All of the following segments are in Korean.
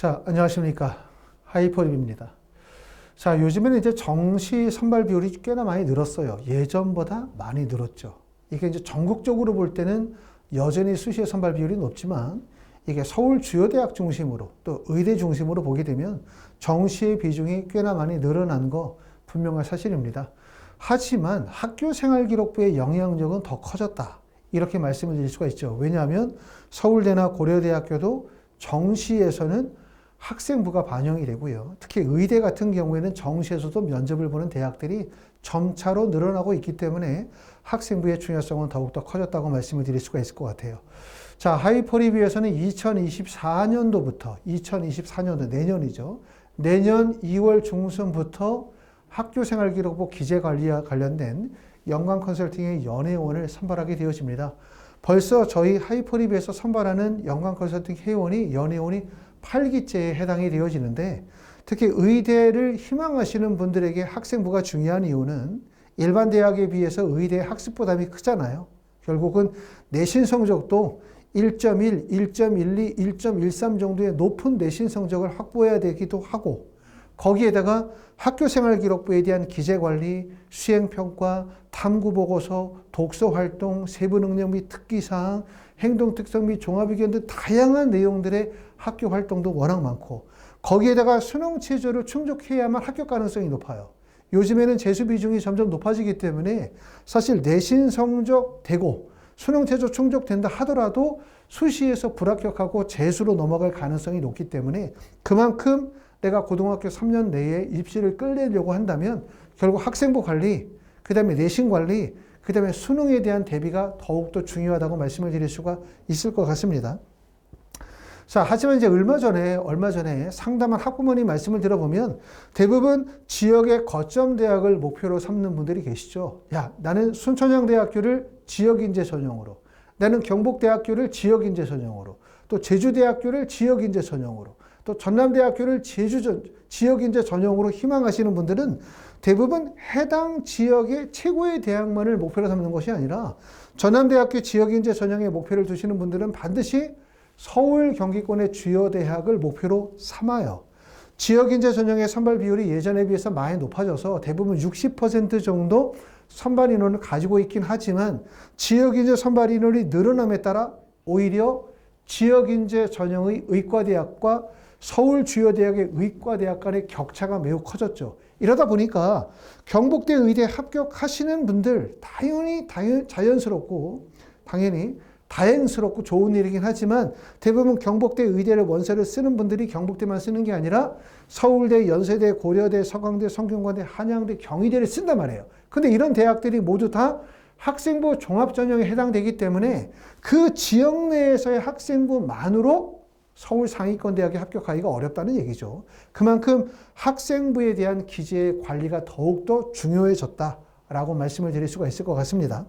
자, 안녕하십니까. 하이퍼립입니다. 자, 요즘에는 이제 정시 선발 비율이 꽤나 많이 늘었어요. 예전보다 많이 늘었죠. 이게 이제 전국적으로 볼 때는 여전히 수시의 선발 비율이 높지만 이게 서울 주요 대학 중심으로 또 의대 중심으로 보게 되면 정시의 비중이 꽤나 많이 늘어난 거 분명한 사실입니다. 하지만 학교 생활 기록부의 영향력은 더 커졌다. 이렇게 말씀을 드릴 수가 있죠. 왜냐하면 서울대나 고려대학교도 정시에서는 학생부가 반영이 되고요. 특히 의대 같은 경우에는 정시에서도 면접을 보는 대학들이 점차로 늘어나고 있기 때문에 학생부의 중요성은 더욱더 커졌다고 말씀을 드릴 수가 있을 것 같아요. 자, 하이퍼리뷰에서는 2024년도부터 2024년도 내년이죠. 내년 2월 중순부터 학교생활 기록부 기재 관리와 관련된 연관 컨설팅의 연회원을 선발하게 되어집니다. 벌써 저희 하이퍼리뷰에서 선발하는 연관 컨설팅 회원이 연회원이 8기째에 해당이 되어지는데 특히 의대를 희망하시는 분들에게 학생부가 중요한 이유는 일반 대학에 비해서 의대 학습 부담이 크잖아요. 결국은 내신 성적도 1.1, 1.12, 1.13 정도의 높은 내신 성적을 확보해야 되기도 하고 거기에다가 학교생활기록부에 대한 기재관리, 수행평가, 탐구보고서, 독서활동, 세부능력 및 특기사항, 행동특성 및 종합의견 등 다양한 내용들의 학교 활동도 워낙 많고 거기에다가 수능 체제를 충족해야만 합격 가능성이 높아요. 요즘에는 재수 비중이 점점 높아지기 때문에 사실 내신 성적 되고 수능 최저 충족된다 하더라도 수시에서 불합격하고 재수로 넘어갈 가능성이 높기 때문에 그만큼 내가 고등학교 3년 내에 입시를 끌내려고 한다면 결국 학생부 관리, 그 다음에 내신 관리, 그 다음에 수능에 대한 대비가 더욱더 중요하다고 말씀을 드릴 수가 있을 것 같습니다. 자, 하지만 이제 얼마 전에, 얼마 전에 상담한 학부모님 말씀을 들어보면 대부분 지역의 거점 대학을 목표로 삼는 분들이 계시죠. 야, 나는 순천향대학교를 지역인재 전형으로, 나는 경북대학교를 지역인재 전형으로, 또 제주대학교를 지역인재 전형으로, 또 전남대학교를 제주 전, 지역인재 전형으로 희망하시는 분들은 대부분 해당 지역의 최고의 대학만을 목표로 삼는 것이 아니라 전남대학교 지역인재 전형에 목표를 두시는 분들은 반드시 서울 경기권의 주요 대학을 목표로 삼아요. 지역인재 전형의 선발 비율이 예전에 비해서 많이 높아져서 대부분 60% 정도 선발 인원을 가지고 있긴 하지만 지역인재 선발 인원이 늘어남에 따라 오히려 지역인재 전형의 의과대학과 서울 주요 대학의 의과대학 간의 격차가 매우 커졌죠. 이러다 보니까 경북대 의대 합격하시는 분들 당연히 당연, 자연스럽고 당연히 다행스럽고 좋은 일이긴 하지만 대부분 경북대 의대를 원서를 쓰는 분들이 경북대만 쓰는 게 아니라 서울대, 연세대, 고려대, 서강대, 성균관대, 한양대, 경희대를 쓴단 말이에요. 근데 이런 대학들이 모두 다 학생부 종합 전형에 해당되기 때문에 그 지역 내에서의 학생부만으로 서울 상위권 대학에 합격하기가 어렵다는 얘기죠. 그만큼 학생부에 대한 기재 관리가 더욱더 중요해졌다라고 말씀을 드릴 수가 있을 것 같습니다.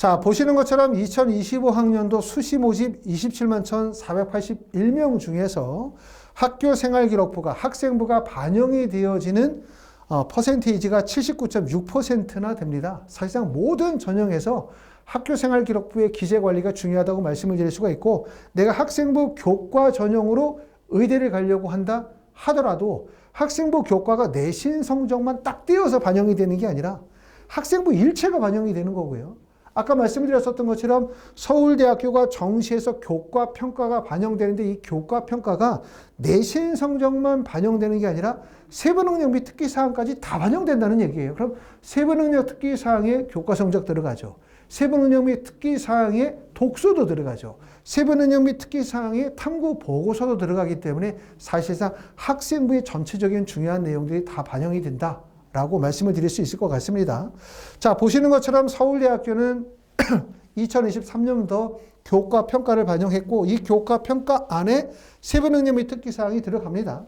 자, 보시는 것처럼 2025학년도 수시 모집 27만 1,481명 중에서 학교 생활 기록부가 학생부가 반영이 되어지는 어, 퍼센테이지가 79.6%나 됩니다. 사실상 모든 전형에서 학교 생활 기록부의 기재 관리가 중요하다고 말씀을 드릴 수가 있고 내가 학생부 교과 전형으로 의대를 가려고 한다 하더라도 학생부 교과가 내신 성적만 딱 띄어서 반영이 되는 게 아니라 학생부 일체가 반영이 되는 거고요. 아까 말씀드렸었던 것처럼 서울대학교가 정시에서 교과 평가가 반영되는데 이 교과 평가가 내신 성적만 반영되는 게 아니라 세부능력 및 특기 사항까지 다 반영된다는 얘기예요. 그럼 세부능력 특기 사항에 교과 성적 들어가죠. 세부능력 및 특기 사항에 독서도 들어가죠. 세부능력 및 특기 사항에 탐구 보고서도 들어가기 때문에 사실상 학생부의 전체적인 중요한 내용들이 다 반영이 된다. 라고 말씀을 드릴 수 있을 것 같습니다. 자, 보시는 것처럼 서울대학교는 2023년도 교과 평가를 반영했고 이 교과 평가 안에 세부능력 및 특기사항이 들어갑니다.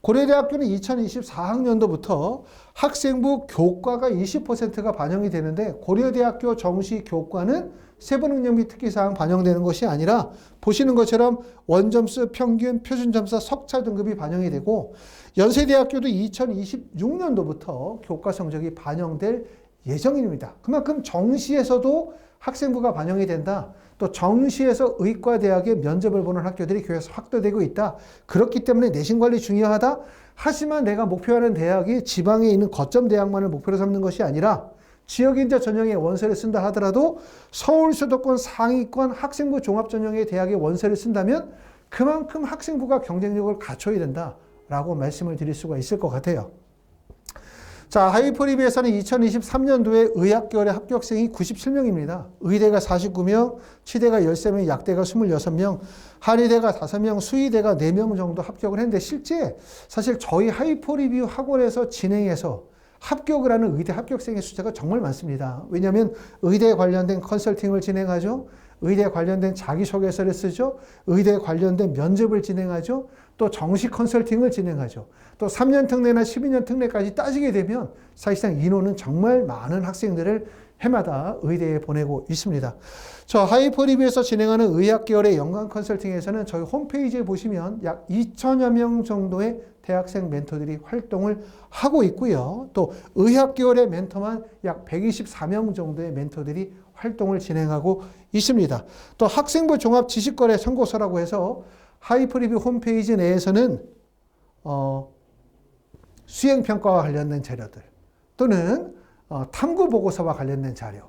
고려대학교는 2024학년도부터 학생부 교과가 20%가 반영이 되는데 고려대학교 정시 교과는 세부능력 및 특기사항 반영되는 것이 아니라 보시는 것처럼 원점수, 평균, 표준점수, 석차 등급이 반영이 되고 연세대학교도 2026년도부터 교과 성적이 반영될 예정입니다. 그만큼 정시에서도 학생부가 반영이 된다. 또 정시에서 의과대학에 면접을 보는 학교들이 교회에서 확대되고 있다. 그렇기 때문에 내신 관리 중요하다. 하지만 내가 목표하는 대학이 지방에 있는 거점 대학만을 목표로 삼는 것이 아니라 지역인자 전형의 원서를 쓴다 하더라도 서울 수도권 상위권 학생부 종합 전형의 대학의 원서를 쓴다면 그만큼 학생부가 경쟁력을 갖춰야 된다라고 말씀을 드릴 수가 있을 것 같아요. 자, 하이퍼리비에서는 2023년도에 의학계열의 합격생이 97명입니다. 의대가 49명, 치대가 13명, 약대가 26명, 한의대가 5명, 수의대가 4명 정도 합격을 했는데 실제 사실 저희 하이퍼리뷰 학원에서 진행해서 합격을 하는 의대 합격생의 숫자가 정말 많습니다. 왜냐하면 의대 관련된 컨설팅을 진행하죠. 의대 관련된 자기소개서를 쓰죠. 의대 관련된 면접을 진행하죠. 또 정식 컨설팅을 진행하죠. 또 3년 특례나 12년 특례까지 따지게 되면 사실상 인원은 정말 많은 학생들을 해마다 의대에 보내고 있습니다. 저 하이퍼리뷰에서 진행하는 의학 계열의 연관 컨설팅에서는 저희 홈페이지에 보시면 약 2천여 명 정도의 대학생 멘토들이 활동을 하고 있고요. 또 의학 계열의 멘토만 약 124명 정도의 멘토들이 활동을 진행하고 있습니다. 또 학생부 종합 지식거래 선고서라고 해서 하이퍼리뷰 홈페이지 내에서는 어, 수행평가와 관련된 자료들 또는 어, 탐구 보고서와 관련된 자료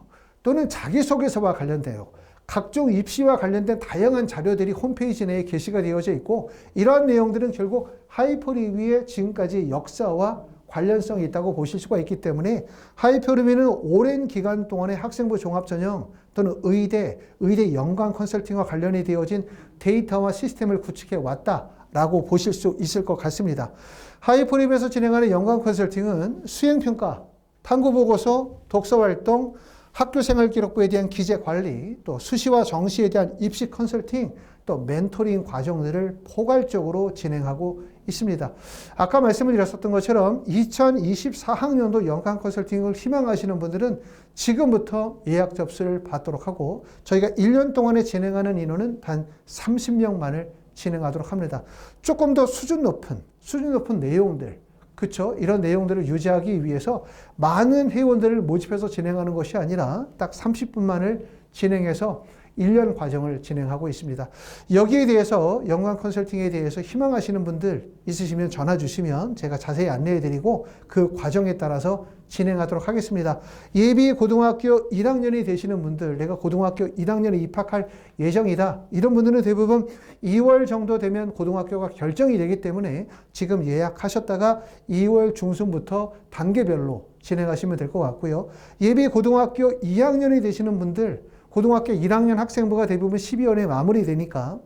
또는 자기소개서와 관련되어 각종 입시와 관련된 다양한 자료들이 홈페이지 내에 게시가 되어져 있고 이러한 내용들은 결국 하이퍼리뷰의 지금까지 역사와 관련성이 있다고 보실 수가 있기 때문에 하이퍼리뷰는 오랜 기간 동안의 학생부 종합전형 또는 의대, 의대 연관 컨설팅과 관련이 되어진 데이터와 시스템을 구축해 왔다 라고 보실 수 있을 것 같습니다. 하이퍼립에서 진행하는 연관 컨설팅은 수행평가, 탐구 보고서, 독서 활동, 학교 생활 기록부에 대한 기재 관리, 또 수시와 정시에 대한 입시 컨설팅, 또 멘토링 과정들을 포괄적으로 진행하고 있습니다. 아까 말씀을 드렸었던 것처럼 2024학년도 연간 컨설팅을 희망하시는 분들은 지금부터 예약 접수를 받도록 하고 저희가 1년 동안에 진행하는 인원은 단 30명만을 진행하도록 합니다. 조금 더 수준 높은 수준 높은 내용들 그렇죠? 이런 내용들을 유지하기 위해서 많은 회원들을 모집해서 진행하는 것이 아니라 딱 30분만을 진행해서 1년 과정을 진행하고 있습니다. 여기에 대해서 연관 컨설팅에 대해서 희망하시는 분들 있으시면 전화 주시면 제가 자세히 안내해 드리고 그 과정에 따라서 진행하도록 하겠습니다. 예비 고등학교 1학년이 되시는 분들, 내가 고등학교 1학년에 입학할 예정이다. 이런 분들은 대부분 2월 정도 되면 고등학교가 결정이 되기 때문에 지금 예약하셨다가 2월 중순부터 단계별로 진행하시면 될 것 같고요. 예비 고등학교 2학년이 되시는 분들, 고등학교 1학년 학생부가 대부분 12월에 마무리되니까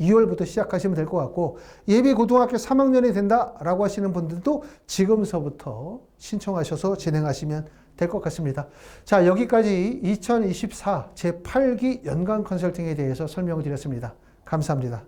2월부터 시작하시면 될 것 같고 예비 고등학교 3학년이 된다라고 하시는 분들도 지금서부터 신청하셔서 진행하시면 될 것 같습니다. 자, 여기까지 2024 제8기 연간 컨설팅에 대해서 설명을 드렸습니다. 감사합니다.